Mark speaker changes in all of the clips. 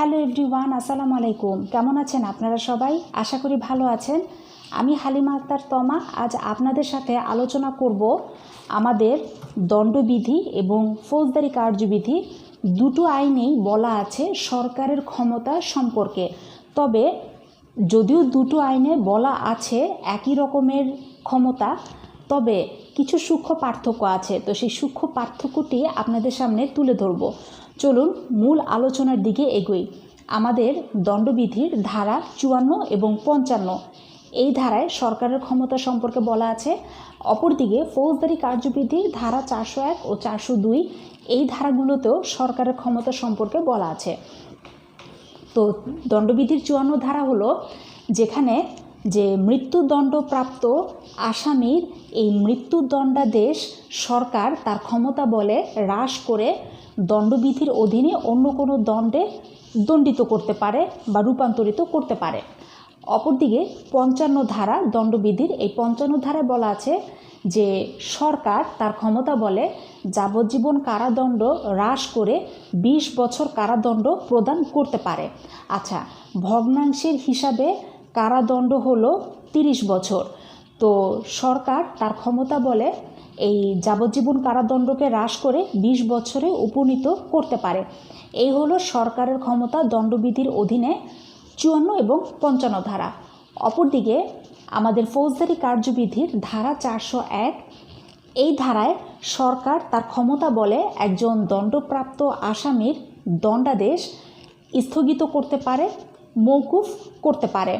Speaker 1: Hello everyone, আসসালামু আলাইকুম। কেমন আছেন আপনারা সবাই? আশা করি ভালো আছেন। আমি হালিমা আক্তার তমা। আজ আপনাদের সাথে আলোচনা করব আমাদের দণ্ডবিধি এবং ফৌজদারি কার্যবিধি। দুটো আইনেই বলা আছে সরকারের ক্ষমতা সম্পর্কে। তবে যদিও দুটো আইনে বলা আছে একই রকমের ক্ষমতা, তবে কিছু সূক্ষ্ম পার্থক্য আছে। তো সেই সূক্ষ্ম পার্থক্যটি আপনাদের সামনে তুলে ধরব। চলুন মূল আলোচনার দিকে এগোই। আমাদের দণ্ডবিধির ধারা চুয়ান্ন এবং পঞ্চান্ন। এই ধারায় সরকারের ক্ষমতা সম্পর্কে বলা আছে। অপরদিকে ফৌজদারি কার্যবিধির ধারা চারশো এক ও চারশো দুই এই ধারাগুলোতেও সরকারের ক্ষমতা সম্পর্কে বলা আছে। তো দণ্ডবিধির চুয়ান্ন ধারা হলো যেখানে যে মৃত্যুদণ্ডপ্রাপ্ত আসামির এই মৃত্যুদণ্ডাদেশ সরকার তার ক্ষমতা বলে হ্রাস করে দণ্ডবিধির অধীনে অন্য কোনো দণ্ডে দণ্ডিত করতে পারে বা রূপান্তরিত করতে পারে। অপরদিকে পঞ্চান্ন ধারা দণ্ডবিধির এই পঞ্চান্ন ধারায় বলা আছে যে সরকার তার ক্ষমতা বলে যাবজ্জীবন কারাদণ্ড হ্রাস করে ২০ বছর কারাদণ্ড প্রদান করতে পারে। আচ্ছা ভগ্নাংশের হিসাবে কারাদণ্ড হলো ৩০ বছর। তো সরকার তার ক্ষমতা বলে এই যাবজ্জীবন কারাদণ্ডকে হ্রাস করে ২০ বছরে উপনীত করতে পারে। এই হলো সরকারের ক্ষমতা দণ্ডবিধির অধীনে চুয়ান্ন এবং পঞ্চান্ন ধারা। অপরদিকে আমাদের ফৌজদারি কার্যবিধির ধারা চারশো এক, এই ধারায় সরকার তার ক্ষমতা বলে একজন দণ্ডপ্রাপ্ত আসামির দণ্ডাদেশ স্থগিত করতে পারে মৌকুফ করতে পারে।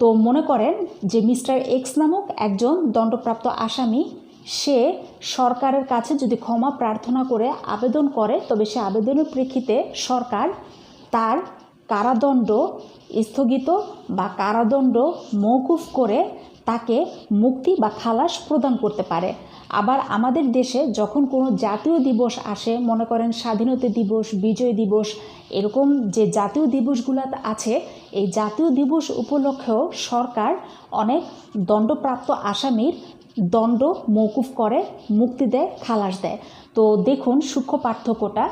Speaker 1: তো মনে করেন যে মিস্টার এক্স নামক একজন দণ্ডপ্রাপ্ত আসামি সে সরকারের কাছে যদি ক্ষমা প্রার্থনা করে আবেদন করে, তবে সে আবেদনের প্রেক্ষিতে সরকার তার কারাদণ্ড স্থগিত বা কারাদণ্ড মৌকুফ করে তাকে মুক্তি বা খালাস প্রদান করতে পারে। আবার আমাদের দেশে যখন কোনো জাতীয় দিবস আসে, মনে করেন স্বাধীনতা দিবস, বিজয় দিবস, এরকম যে জাতীয় দিবসগুলো আছে, এই জাতীয় দিবস উপলক্ষেও সরকার অনেক দণ্ডপ্রাপ্ত আসামির দণ্ড মৌকুফ করে, মুক্তি দেয়, খালাস দেয়। তো দেখুন সূক্ষ্ম পার্থক্যটা।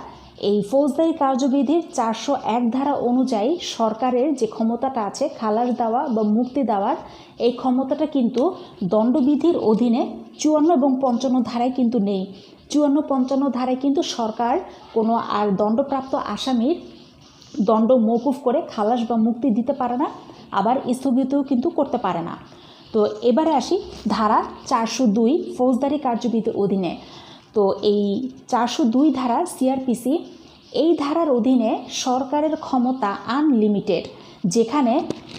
Speaker 1: এই ফৌজদারি কার্যবিধির চারশো এক ধারা অনুযায়ী সরকারের যে ক্ষমতাটা আছে, খালাস দেওয়া বা মুক্তি দেওয়ার, এই ক্ষমতাটা কিন্তু দণ্ডবিধির অধীনে চুয়ান্ন এবং পঞ্চান্ন ধারায় কিন্তু নেই। চুয়ান্ন, পঞ্চান্ন ধারায় কিন্তু সরকার কোনো আর দণ্ডপ্রাপ্ত আসামির দণ্ড মৌকুফ করে খালাস বা মুক্তি দিতে পারে না, আবার স্থগিতও কিন্তু করতে পারে না। তো এবারে আসি ধারা চারশো দুই ফৌজদারি কার্যবিধির অধীনে। তো এই চারশো দুই ধারা সিআরপিসি এই ধারার অধীনে সরকারের ক্ষমতা আনলিমিটেড যেখানে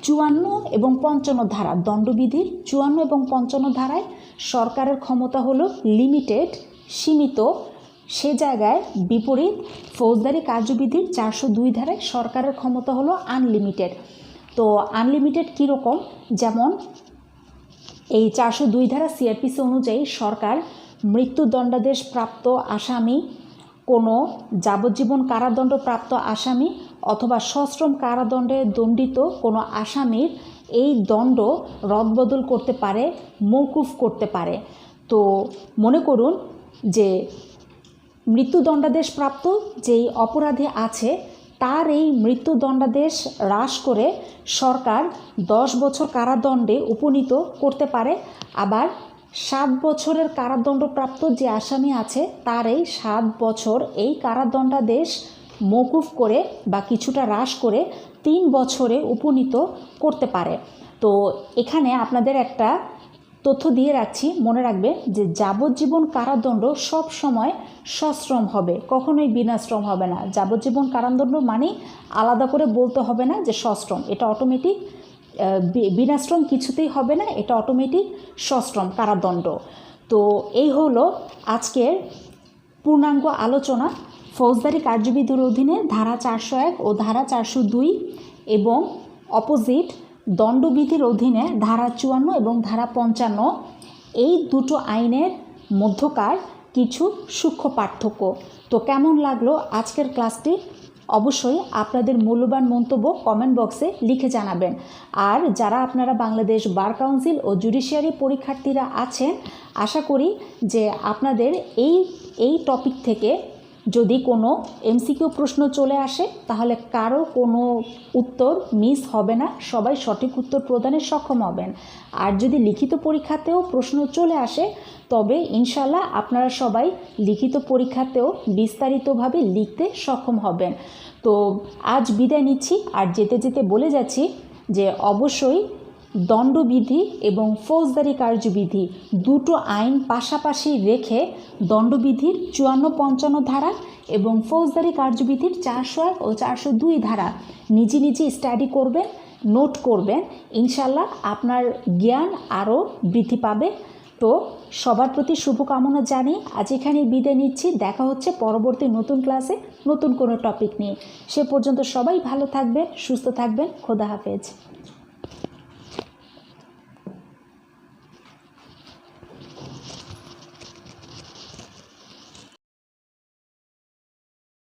Speaker 1: চুয়ান্ন এবং পঞ্চান্ন ধারা দণ্ডবিধির চুয়ান্ন এবং পঞ্চান্ন ধারায় সরকারের ক্ষমতা হলো লিমিটেড সীমিত, সে জায়গায় বিপরীত। ফৌজদারি কার্যবিধির চারশো দুই ধারায় সরকারের ক্ষমতা হলো আনলিমিটেড তো আনলিমিটেড কীরকম? যেমন এই চারশো দুই ধারা সিআরপিসি অনুযায়ী সরকার মৃত্যুদণ্ডাদেশ প্রাপ্ত আসামি, কোনো যাবজ্জীবন কারাদণ্ড প্রাপ্ত আসামি অথবা সশ্রম কারাদণ্ডে দণ্ডিত কোনো আসামির এই দণ্ড রদবদল করতে পারে মৌকুফ করতে পারে। তো মনে করুন যে মৃত্যুদণ্ডাদেশ প্রাপ্ত যেই অপরাধী আছে তার এই মৃত্যুদণ্ডাদেশ হ্রাস করে সরকার দশ বছর কারাদণ্ডে উপনীত করতে পারে। আবার সাত বছরের কারাদণ্ডপ্রাপ্ত যে আসামি আছে, তার এই সাত বছর এই কারাদণ্ডাদেশ মকুফ করে বা কিছুটা হ্রাস করে তিন বছরে উপনীত করতে পারে। তো এখানে আপনাদের একটা তথ্য দিয়ে রাখছি, মনে রাখবে যে যাবজ্জীবন কারাদণ্ড সব সময় সশ্রম হবে, কখনোই বিনাশ্রম হবে না। যাবজ্জীবন কারাদণ্ড মানে আলাদা করে বলতে হবে না যে সশ্রম, এটা অটোমেটিক বিনাশ্রম কিছুতেই হবে না, এটা অটোমেটিক সশ্রম, কারাদণ্ড। তো এই হলো আজকের পূর্ণাঙ্গ আলোচনা। ফৌজদারি কার্যবিধির অধীনে ধারা চারশো এক ও ধারা চারশো দুই এবং অপোজিট দণ্ডবিধির অধীনে ধারা চুয়ান্ন এবং ধারা পঞ্চান্ন, এই দুটো আইনের মধ্যকার কিছু সূক্ষ্ম পার্থক্য। তো কেমন লাগল আজকের ক্লাসটি? অবশ্যই আপনাদের মূল্যবান মন্তব্য কমেন্ট বক্সে লিখে জানাবেন। আর যারা আপনারা বাংলাদেশ বার কাউন্সিল ও জুডিশিয়ারি পরীক্ষার্থীরা আছেন, আশা করি যে আপনাদের এই এই টপিক থেকে যদি কোনো এমসিকিউ প্রশ্ন চলে আসে, তাহলে কারও কোনো উত্তর মিস হবে না, সবাই সঠিক উত্তর প্রদানে সক্ষম হবেন। আর যদি লিখিত পরীক্ষাতেও প্রশ্ন চলে আসে, তবে ইনশাল্লাহ আপনারা সবাই লিখিত পরীক্ষাতেও বিস্তারিতভাবে লিখতে সক্ষম হবেন। তো আজ বিদায় নিচ্ছি, আর যেতে যেতে বলে যাচ্ছি যে অবশ্যই দণ্ডবিধি এবং ফৌজদারি কার্যবিধি দুটো আইন পাশাপাশি রেখে দণ্ডবিধির চুয়ান্ন পঞ্চান্ন ধারা এবং ফৌজদারি কার্যবিধির চারশো এক ও চারশো দুই ধারা নিজে নিজে স্টাডি করবেন নোট করবেন, ইনশাল্লাহ আপনার জ্ঞান আরও বৃদ্ধি পাবে। তো সবার প্রতি শুভকামনা জানিয়ে আজ এখানে বিদায় নিচ্ছি। দেখা হচ্ছে পরবর্তী নতুন ক্লাসে নতুন কোনো টপিক নিয়ে। সে পর্যন্ত সবাই ভালো থাকবেন, সুস্থ থাকবেন। খোদা হাফেজ।